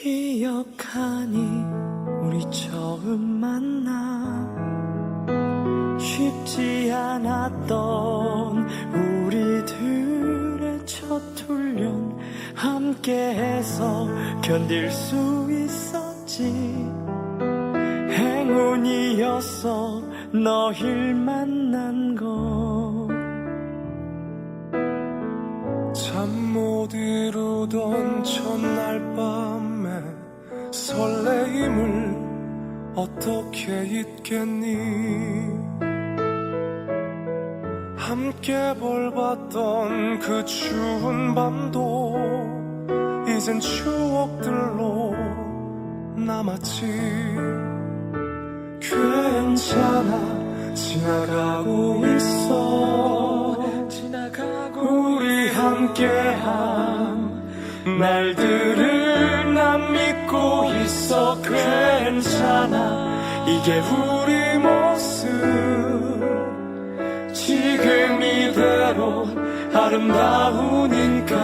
기억하니 우리 처음 만나 쉽지 않았던 우리들의 첫 훈련 함께해서 견딜 수 있었지. 행운이었어 너힐 만난 거 잠 못 이루던 첫날 밤에 설레임을 어떻게 잊겠니? 함께 벌봤던 그 추운 밤도 이젠 추억들로 남았지. 괜찮아 지나가고 있어. 지나가고 우리 함께한 날들을 난 믿고 있어 괜찮아. 이게 우리 모습. 지금 이대로 아름다우니까.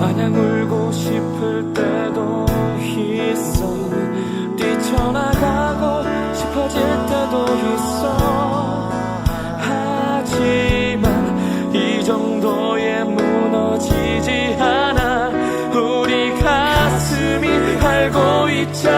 마냥 울고 싶을 때도 있어. 뛰쳐나가고 알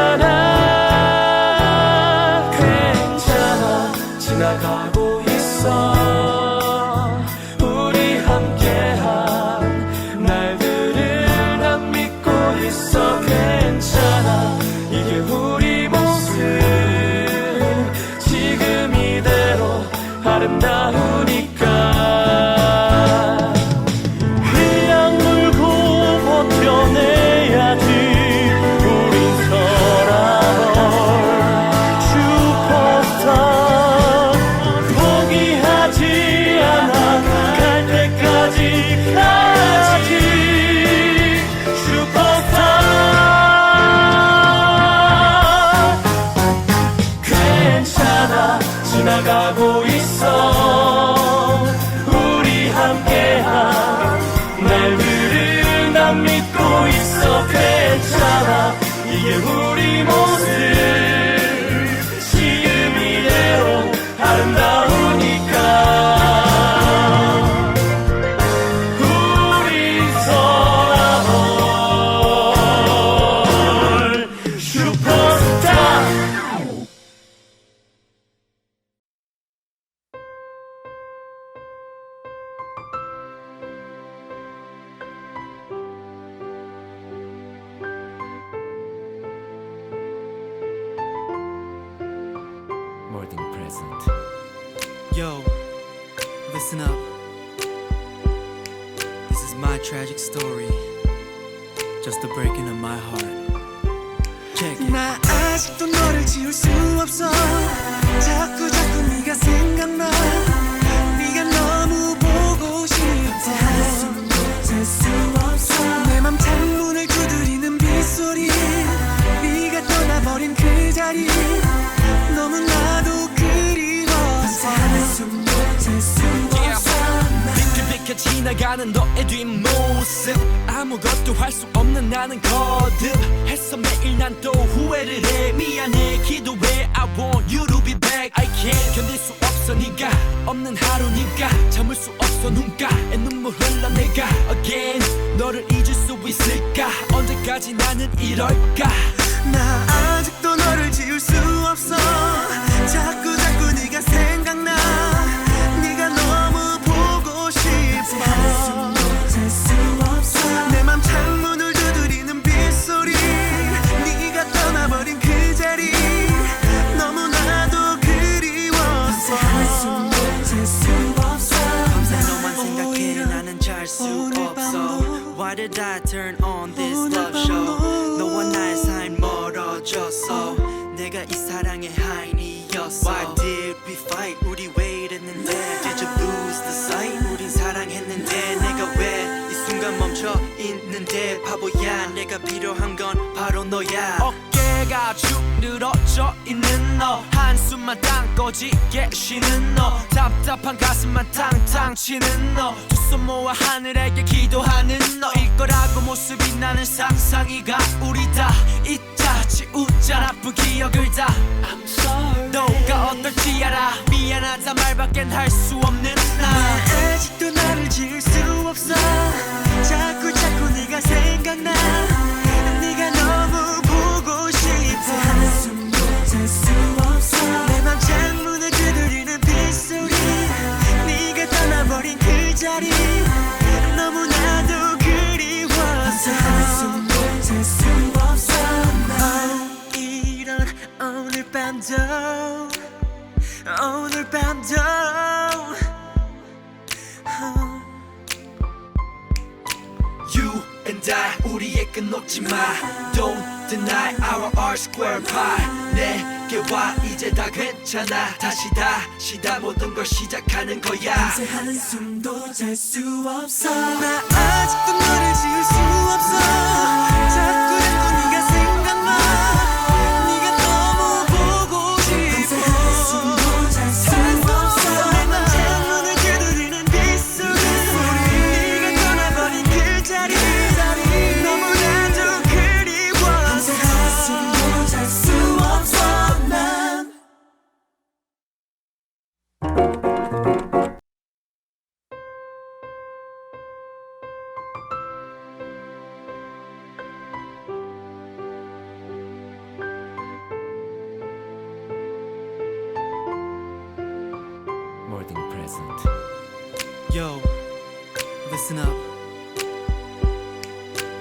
포기하지 않아. 갈 때까지 가 present. Yo, listen up. This is my tragic story. Just the breaking of my heart. Check it. 나 아직도 너를 지울 수 없어 자꾸 자꾸 네가 생각나 지나가는 너의 뒷모습. 아무것도 할 수 없는 나는 거듭 했어. 매일 난 또 후회를 해. 미안해. 기도해. I want you to be back. I can't 견딜 수 없어. 네가 없는 하루니까 참을 수 없어. 눈가에 눈물 흘러 내가 again 너를 잊을 수 있을까? 언제까지 나는 이럴까? 나 아직 Why did I turn on this love show. 너와 나의 사이 멀어졌어. 내가 이 사랑의 하인이었어. Why did we fight? 우리 왜 이랬는데 Did you lose the sight? 우린 사랑했는데 내가 왜 이 순간 멈춰 있는데? 바보야 내가 필요한 건 바로 너야. 어깨가 축 늘어져 있는 너. 한숨만 땅 꺼지게 쉬는 너. 답답한 가슴만 탕탕 치는 너. 두 손 모아 하늘에게 기도하는 너 일 거라고 상상이 가 우리 다. 잊자 지우자 나쁜 기억을 다. I'm sorry. 너가 어떨지 알아. 미안하다 말밖엔 할 수 없는 나. 아직도 나를 지울 수 없어. 자꾸 자꾸 네가 생각나 오늘 밤도 오늘 밤도. You and I 우리의 끝 놓지 마. Don't deny our R square pie. 내게 와 이제 다 괜찮아. 다시 다시 다 모든 걸 시작하는 거야. 밤새 한숨도 잘 수 없어. 나 아직도 너를 지울 수 없어 present Yo, listen up.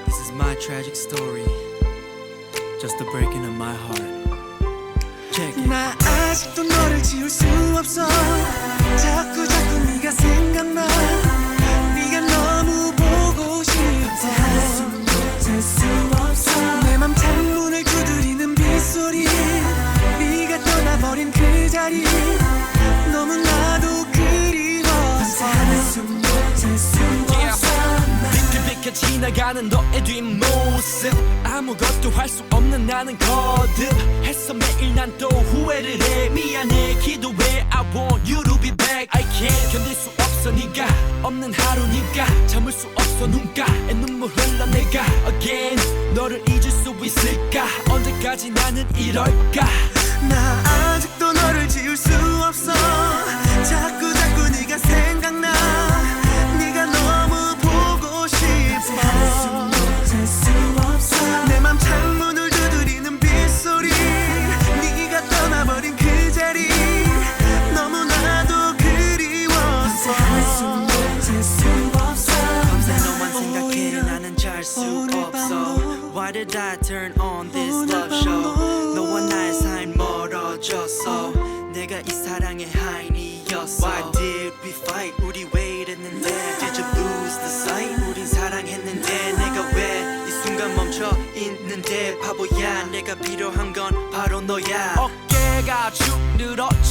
This is my tragic story. Just the breaking of my heart. Check it. 나 아직도 너를 지울 수 없어 자꾸 자꾸 네가 생각나 지나가는 너의 뒷모습. 아무것도 할 수 없는 나는 거듭 했어 매일 난 또 후회를 해. 미안해 기도해. I want you to be back. I can't 견딜 수 없어 네가. 없는 하루니까. 참을 수 없어 눈가에 눈물 흘러 내가. Again 너를 잊을 수 있을까? 언제까지 나는 이럴까? 나 아직도 너를 지울 수 없어 turn on this love show. 너와 나의 삶 멀어졌어. 내가 이 사랑의 하인이었어. Why did we fight? 우리 왜 이랬는데? Did you lose the sight? 우린 사랑했는데. 내가 왜 이 순간 멈춰 있는데? 바보야 내가 필요한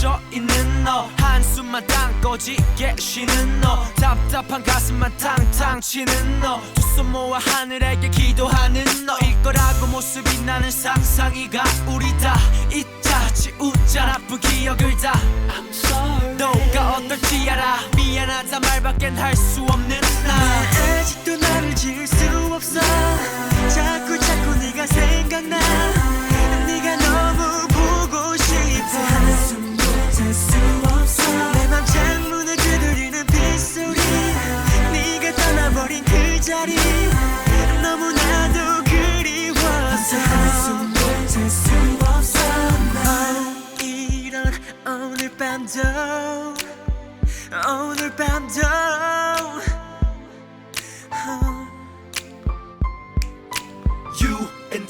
늘어져 있는 너. 한숨만 땅 꺼지게 쉬는 너. 답답한 가슴만 탕탕 치는 너 두 손 모아 하늘에게 기도하는 너일 거라고 모습이 나는 상상이 가 우리 다. 잊자 지우자 나쁜 기억을 다. I'm sorry. 너가 어떨지 알아. 미안하다 말밖엔 할 수 없는 나. 아직도 나를 지울 수 없어 너무나도 그리워서 한숨도 잘수 없어 어, 이런 오늘 밤도 오늘 밤도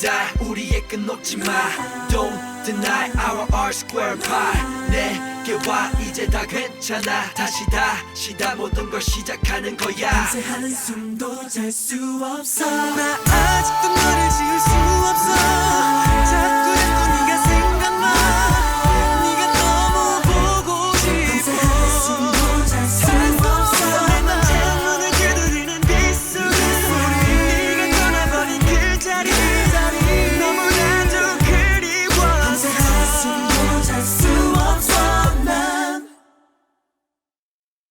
I 우리의 끝 놓지 마. Don't deny our R square pie. 내게 와 이제 다 괜찮아. 다시 다시 다 모든 걸 시작하는 거야. 밤새 한숨도 잘 수 없어. 나 아직도 너를 없어